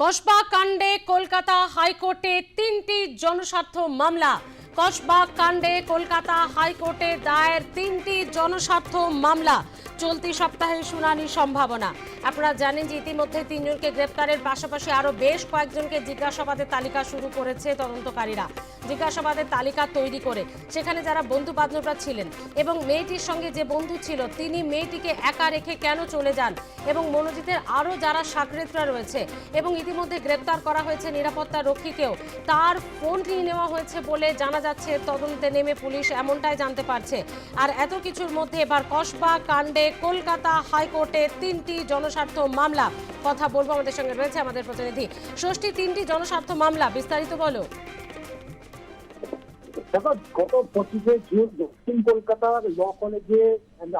কসবা কাণ্ডে কলকাতা হাইকোর্টে তিনটি জনস্বার্থ মামলা। কসবা কাণ্ডে কলকাতা হাইকোর্টে দায়ের তিনটি জনস্বার্থ মামলা। চলতি সপ্তাহে শুনানির সম্ভাবনা। আপনারা জানেন যে ইতিমধ্যে তিনজনকে গ্রেপ্তারের পাশাপাশি আরও বেশ কয়েকজনকে জিজ্ঞাসাবাদের তালিকা শুরু করেছে তদন্তকারীরা। জিজ্ঞাসাবাদের তালিকা তৈরি করে সেখানে যারা বন্ধু বান্ধবরা ছিলেন এবং মেয়েটির সঙ্গে যে বন্ধু ছিল, তিনি মেয়েটিকে একা রেখে কেন চলে যান এবং মনোজিতের আরও যারা সাকরেতরা রয়েছে এবং ইতিমধ্যে গ্রেপ্তার করা হয়েছে নিরাপত্তা রক্ষীকেও, তার ফোন নেওয়া হয়েছে বলে জানা যাচ্ছে, তদন্তে নেমে পুলিশ এমনটাই জানতে পারছে। আর এত কিছুর মধ্যে এবার কসবা, কাণ্ডে কলকাতা হাইকোর্টে তিনটি জনস্বার্থ মামলা কথা বলব আমাদের সঙ্গে রয়েছে আমাদের প্রতিনিধি। ষষ্ঠী তিনটি জনস্বার্থ মামলা, বিস্তারিত বলো। দেখো, গত পঁচিশে জুন দক্ষিণ কলকাতার ল কলেজে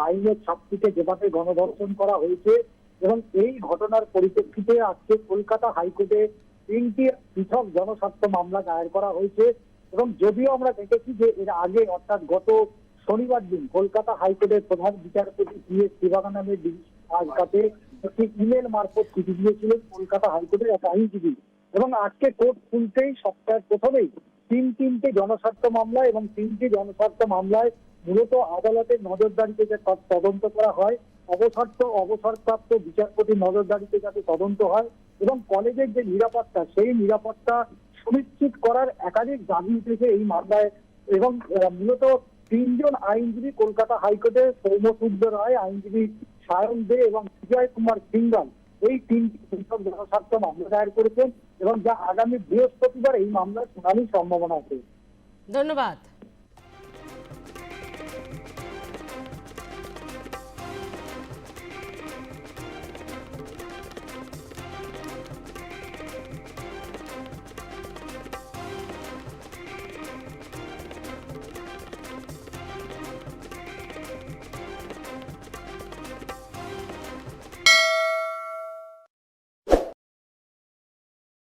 আইনের ছাত্রীকে যেভাবে গণধর্ষণ করা হয়েছে এবং এই ঘটনার পরিপ্রেক্ষিতে আজকে কলকাতা হাইকোর্টে তিনটি পৃথক জনস্বার্থ মামলা দায়ের করা হয়েছে। এবং যদিও আমরা দেখেছি যে এর আগে, অর্থাৎ গত শনিবার দিন কলকাতা হাইকোর্টের প্রধান বিচারপতি পি এস শিবাগা নামের আজ কাছে একটি ইমেল মারফত চিঠি দিয়েছিলেন কলকাতা হাইকোর্টের এক আইনজীবী। এবং আজকে কোর্ট খুলতেই সপ্তাহের প্রথমেই তিন তিনটে জনস্বার্থ মামলা এবং তিনটি জনস্বার্থ মামলায় মূলত আদালতের নজরদারিতে যে তদন্ত করা হয় অবসর্ত অবসরপ্রাপ্ত বিচারপতির নজরদারিতে যাতে তদন্ত হয় এবং কলেজের যে নিরাপত্তা, সেই নিরাপত্তা সুনিশ্চিত করার একাধিক দাবি উঠেছে এই মামলায় এবং মূলত তিনজন আইনজীবী কলকাতা হাইকোর্টে সৌম্যসূর্য রায়, আইনজীবী সায়ন দে এবং বিজয় কুমার সিংগাল এই তিনটি পৃথক জনস্বার্থ মামলা দায়ের করেছেন এবং যা আগামী বৃহস্পতিবার এই মামলার শুনানির সম্ভাবনা আছে। ধন্যবাদ।